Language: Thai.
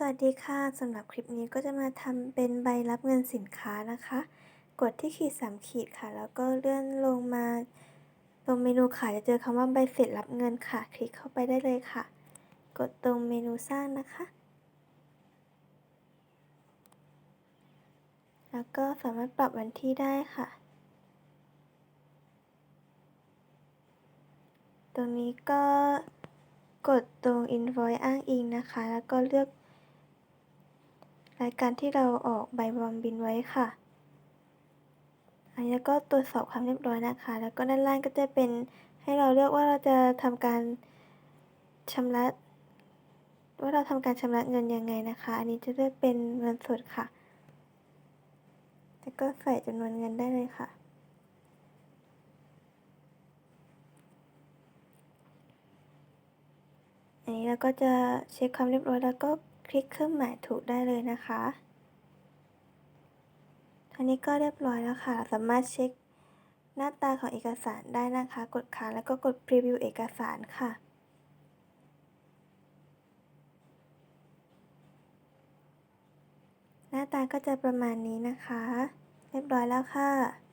สวัสดีค่ะสำหรับคลิปนี้ก็จะมาทำเป็นใบรับเงินสินค้านะคะ กดที่ขีด3ขีดค่ะ แล้วก็เลื่อนลงมาตรงเมนูขายจะเจอคำว่าใบเสร็จรับเงินค่ะ คลิกเข้าไปได้เลยค่ะ กดตรงเมนูสร้างนะคะ แล้วก็สามารถปรับวันที่ได้ค่ะ ตรงนี้ก็กดตรง invoice อ้างอิงนะคะ แล้วก็เลือก รายการที่เราออกใบบำบินไว้ค่ะ อันนี้แล้วก็ตรวจสอบความเรียบร้อยนะคะ แล้วก็ด้านล่างก็จะเป็นให้เราเลือกว่าเราจะทำการชำระ ว่าเราทำการชำระเงินยังไงนะคะ อันนี้จะเลือกเป็นเงินสดค่ะ แล้วก็ใส่จำนวนเงินได้เลยค่ะอันนี้เราก็จะเช็คความเรียบร้อยแล้วก็ คลิกเครื่องหมายถูกได้เลยนะคะทีนี้ก็เรียบร้อยแล้วค่ะ สามารถเช็คหน้าตาของเอกสารได้นะคะ กดค้างแล้วก็กดพรีวิวเอกสารค่ะ หน้าตาก็จะประมาณนี้นะคะ เรียบร้อยแล้วค่ะ